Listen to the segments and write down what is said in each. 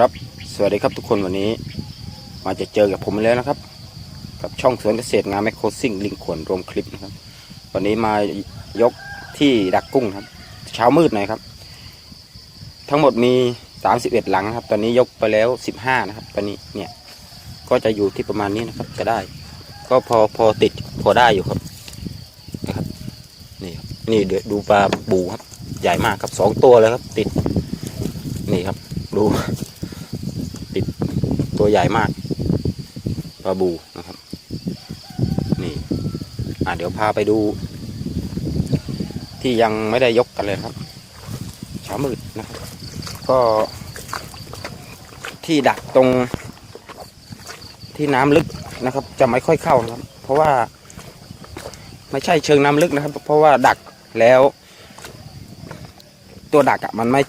ครับ สวัสดีครับทุกคนวันนี้ มาจะเจอกับผมแล้วนะครับ กับช่องสวนเกษตรงานแมคโครซิ่งลิงขวนรวมคลิปนะครับ วันนี้มายกที่ดักกุ้งครับ เช้ามืดหน่อยครับ ทั้งหมดมี 31 หลังครับ ตอนนี้ยกไปแล้ว 15 นะครับ ตอนนี้เนี่ยก็จะอยู่ที่ประมาณนี้นะครับจะได้ ก็พอพอติดพอได้อยู่ครับนะครับนี่ครับนี่เดี๋ยวดูปลาบูครับ ใหญ่มากครับสองตัวเลยครับ ติดนี่ครับดู ตัวใหญ่มากปลาบูนะครับ นี่อะเดี๋ยวพาไปดู ที่ยังไม่ได้ยกกันเลยครับเช้ามืดนะครับ ก็ที่ดักตรงที่น้ำลึกนะครับ จะไม่ค่อยเข้านะครับ เพราะว่าไม่ใช่เชิงน้ำลึกนะครับ เพราะว่าดักแล้ว ตัวดักอะมันไม่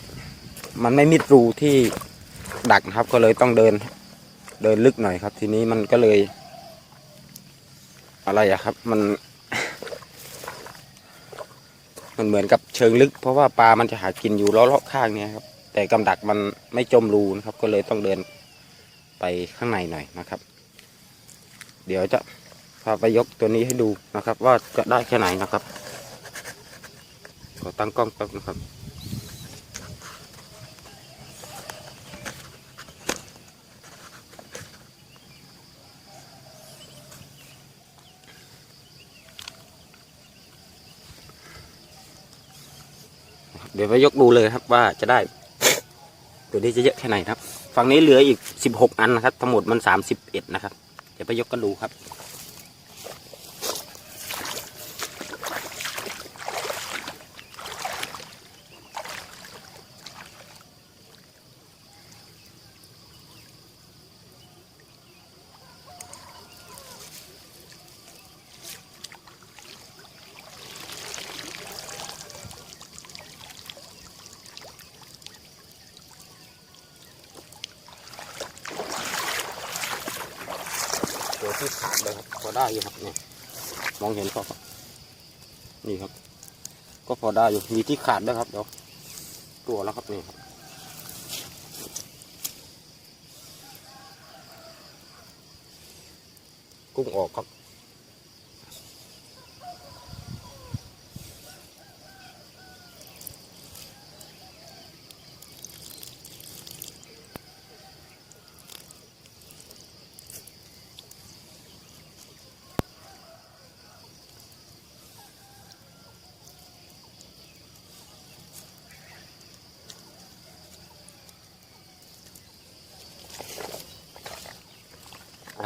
มันไม่มิดรูที่ดักนะครับ ก็เลยต้องเดิน เดินลึกหน่อยครับ ทีนี้มันก็เลย อะไรอะครับ มัน มันเหมือนกับเชิงลึก เพราะว่าปลามันจะหากินอยู่ล้อๆข้างเนี่ยครับ แต่กำดักมันไม่จมรูนะครับ ก็เลยต้องเดินไปข้างในหน่อยนะครับ เดี๋ยวจะพาไปยกตัวนี้ให้ดูนะครับ ว่าจะได้แค่ไหนนะครับขอตั้งกล้องแป๊บนะครับ เดี๋ยวไปยกดูเลยครับว่าจะได้ ตัวนี้จะเยอะแค่ไหนครับ ฝั่งนี้เหลืออีกสิบหกอันนะครับ ทั้งหมดมันสามสิบเอ็ดนะครับ เดี๋ยวไปยกกันดูครับ ตัว ไดเลยครับพอได้อยู่ครับเนี่ยมองเห็นก็ครับนี่ครับ ก็พอได้อยู่มีที่ขาดด้วยครับเดี๋ยวตัวแล้วครับนี่ครับกุ้งออกครับ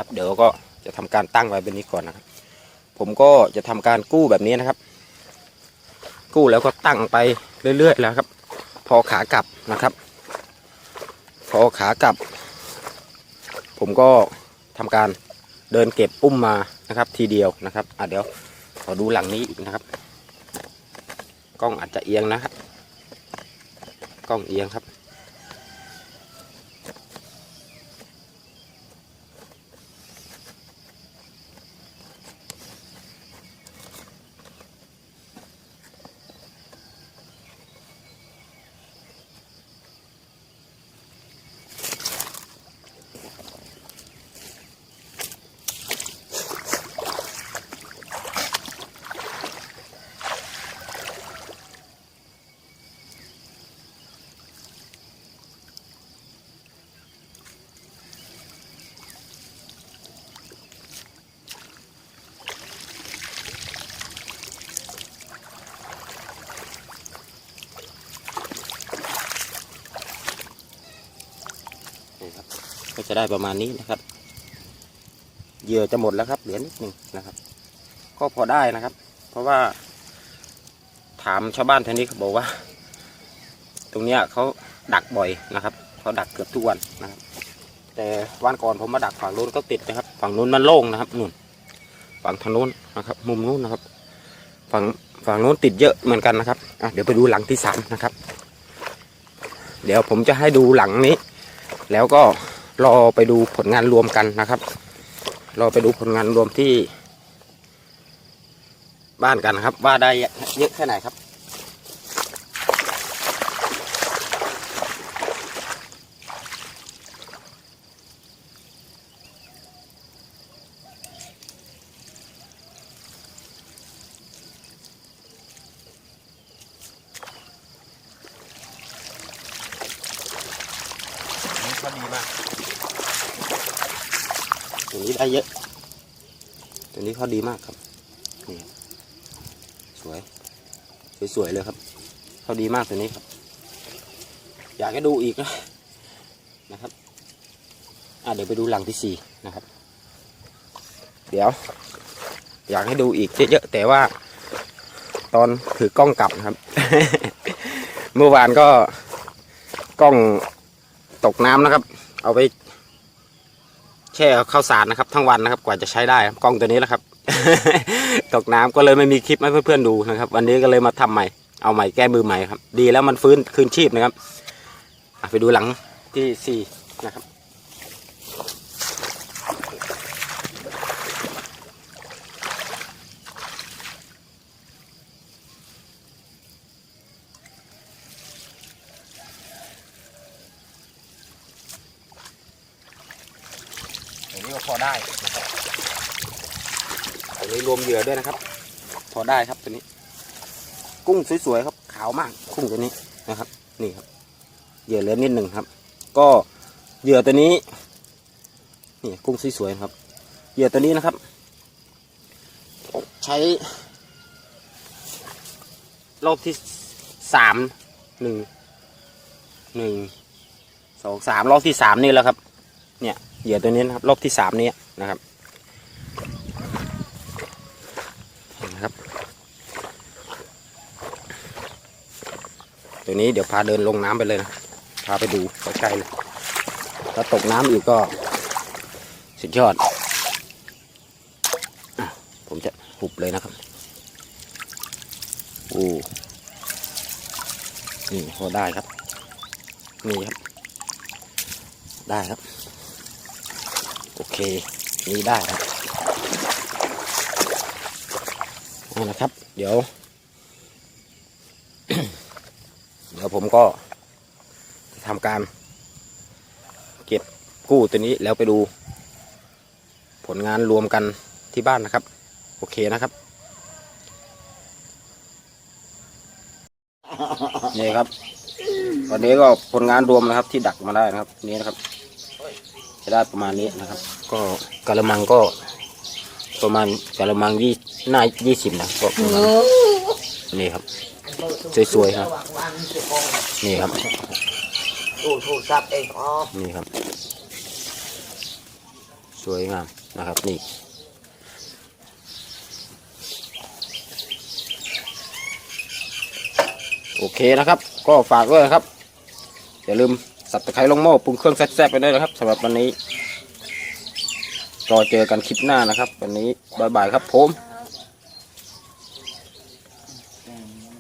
ครับ เดี๋ยวก็จะทำการตั้งไว้แบบนี้ก่อนนะครับ ผมก็จะทำการกู้แบบนี้นะครับ กู้แล้วก็ตั้งไปเรื่อยๆแล้วครับ พอขากลับนะครับ พอขากลับ ผมก็ทำการเดินเก็บปุ้มมานะครับ ทีเดียวนะครับอะเดี๋ยวขอดูหลังนี้อีกนะครับ กล้องอาจจะเอียงนะครับ กล้องเอียงครับ นี่ครับ ก็จะได้ประมาณนี้นะครับ เหยื่อจะหมดแล้วครับเหลือนิดหนึ่งนะครับ ก็พอได้นะครับ เพราะว่า ถามชาวบ้านแถวนี้เขาบอกว่า ตรงเนี้ยเขาดักบ่อยนะครับเขาดักเกือบทุกวันนะครับ แต่วันก่อนผมมาดักฝั่งนู้นก็ติดนะครับ ฝั่งนู้นมันโล่งนะครับนู่นฝั่งทางนู้นนะครับ มุมนู้นนะครับ ฝั่งฝั่งนู้นติดเยอะเหมือนกันนะครับอะเดี๋ยวไปดูหลังที่สามนะครับ เดี๋ยวผมจะให้ดูหลังนี้ แล้วก็ รอไปดูผลงานรวมกันนะครับรอไปดูผลงานรวมที่ บ้านกันนะครับ ว่าได้เยอะแค่ไหนครับ เขาดีมากตัวนี้ได้เยอะ ตัวนี้เขาดีมากครับนี่สวย สวยๆเลยครับ เขาดีมากตัวนี้ครับ อยากให้ดูอีกนะนะครับอะเดี๋ยวไปดูหลังที่สี่นะครับ เดี๋ยว อยากให้ดูอีกเยอะๆแต่ว่า ตอนถือกล้องกลับนะครับ เมื่อวานก็กล้อง ตกน้ำนะครับ เอาไปแช่ข้าวสารนะครับ ทั้งวันนะครับ กว่าจะใช้ได้กล้องตัวนี้แหละครับ ตกน้ำก็เลยไม่มีคลิปให้เพื่อนๆดูนะครับ วันนี้ก็เลยมาทำใหม่เอาใหม่แก้มือใหม่ครับ ดีแล้วมันฟื้นคืนชีพนะครับไปดูหลังที่สี่นะครับ อย่างนี้ก็พอ ได้ครับอันนี้รวมเหยื่อด้วยนะครับ พอได้ครับตัวนี้ กุ้งสวยๆครับ ขาวมากกุ้งตัวนี้นะครับ นี่ครับ เหยื่อเหลือนิดหนึ่งครับ ก็เหยื่อตัวนี้ นี่กุ้งสวยๆครับ เหยื่อตัวนี้นะครับ ใช้ รอบที่สามหนึ่งหนึ่งสองสามรอบที่สามนี่แล้วครับ เนี่ยเหยื่อตัวนี้นะครับรอบที่สามนี้นะครับนะครับ ตัวนี้เดี๋ยวพาเดินลงน้ำไปเลยนะพาไปดูใกล้ๆเลยถ้าตกน้ำอีกก็สุดยอดอผมจะหุบเลยนะครับโอ้นี่พอได้ครับ นี่ครับ ได้ครับ โอเคนี่ได้ครับเอาละครับ เดี๋ยว เดี๋ยวผมก็ทำการเก็บกู้ตัวนี้แล้วไปดู ผลงานรวมกันที่บ้านนะครับ โอเคนะครับนี่ครับวันนี้ก็ผลงานรวมนะครับที่ดักมาได้นะครับ นี่นะครับ จะได้ประมาณนี้นะครับ ก็กะละมังก็ประมาณกะละมังยี่หน้ายี่สิบนะก็ประมาณนี่ครับ สวยๆครับ นี่ครับดูโทรศัพท์เองอ๋อนี่ครับ สวยงามนะครับนี่โอเคนะครับ ก็ฝากด้วยนะครับ อย่าลืม สับตะไคร้ลงหม้อปรุงเครื่องแซ่บๆไปด้วยนะครับสำหรับวันนี้รอเจอกันคลิปหน้านะครับ วันนี้บายบายครับผม